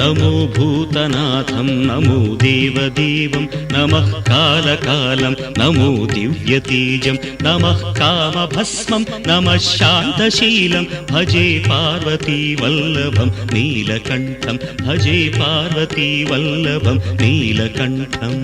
నమో భూతనాథం నమో దేవదేవం నమ కాలకాలం నమో దివ్యతేజం నమ కామభస్మం నమ శాంతశీలం భజే పార్వతీ వల్లభం నీలకంఠం భజే పార్వతీ వల్లభం నీలకంఠం.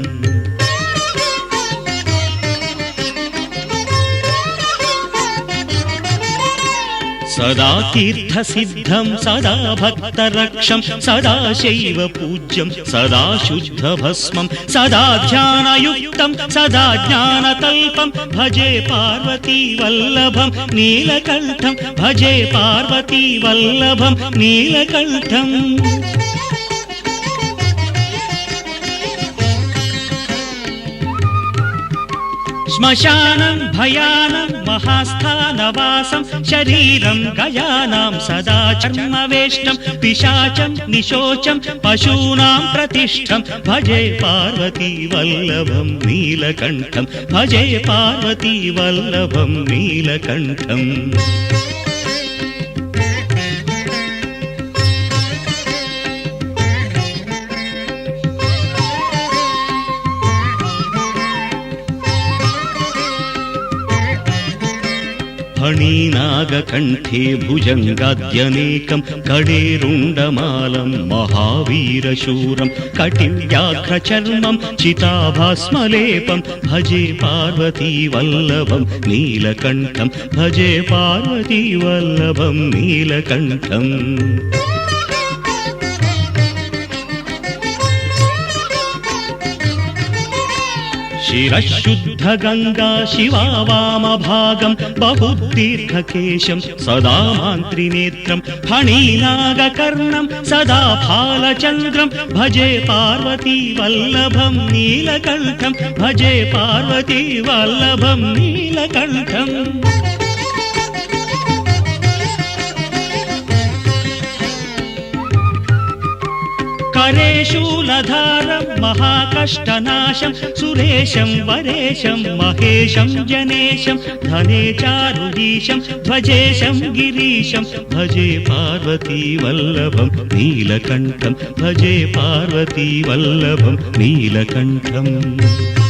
సదా తీర్థసిద్ధం సదా భక్తరక్షం సదా శైవ పూజ్యం సదా శుద్ధ భస్మం సదా ధ్యానయుక్తం సదా జ్ఞానకల్పం భజే పార్వతీ వల్లభం నీలకంఠం శ్మశానం భయానం మహాస్థానవాసం శరీరం గయానాం సదా చర్మవేష్టం పిశాచం నిశోచం పశూనాం ప్రతిష్టం. భజే పార్వతీ వల్లభం నీలకంఠం. భజే పార్వతీ వల్లభం నీలకంఠం. ఫణీనాగకంఠే భుజంగాద్యనేకం కడేరుండమాలం మహావీరశూరం కటివ్యాఘ్రచర్మం చితాభాస్మలేపం భజే పార్వతీ వల్లభం నీలకంఠం భజే పార్వతీ వల్లభం నీలకంఠం శిరశుద్ధ గంగా శివా వామభాగం బహుదీర్ఘకేశం సదా మాంత్రినేత్రం ఫణీనాగకర్ణం సదా ఫాలచంద్రం భజే పార్వతీ వల్లభం నీలకంఠం భజే పార్వతీ वरेशूलधारं महाकष्टनाशं सुरेशं वरेशं महेशं जनेशं धने चारुदीशं ध्वजेशं गिरीशं भजे पार्वतीवल्लभं नीलकण्ठं भजे पार्वतीवल्लभं नीलकण्ठम्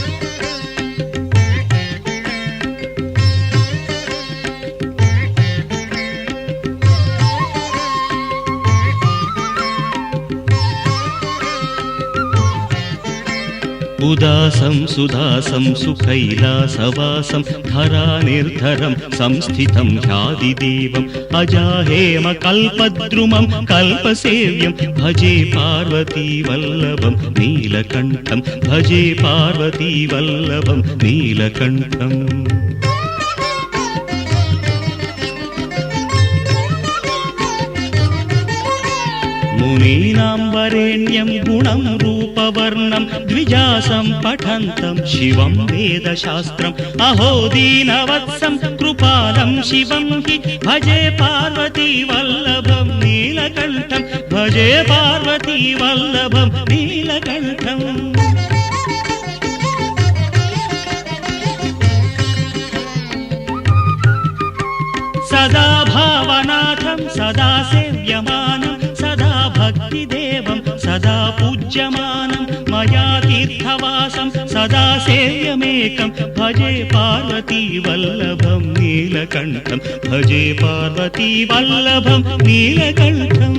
ఉదాసం సుదాసం సుకైలాసవాసం ధరానిర్ధరం సంస్థితం ధ్యాదిదేవం అజాహేమ కల్పద్రుమం కల్పసేవ్యం భజే పార్వతీవల్లభం నీలకంఠం భజే పార్వతీవల్లభం నీలకంఠం. మునీనాం వరేణ్యం గుణం రూపవర్ణం ద్విజాసం పఠంతం శివం వేదశాస్త్రం. అహో దీనవత్సం కృపాలం శివం హి. భజే పార్వతీ వల్లభం నీలకంఠం. భజే పార్వతీ వల్లభం నీలకంఠం. సదా భావనాథం సదా సేవ్యమానం. సదా భక్తిదేవం సదా పూజ్యమానం మయా తీర్థవాసం సదా సేవ్యమేకం భజే పార్వతీ వల్లభం నీలకంఠం. భజే పార్వతీ వల్లభం నీలకంఠం.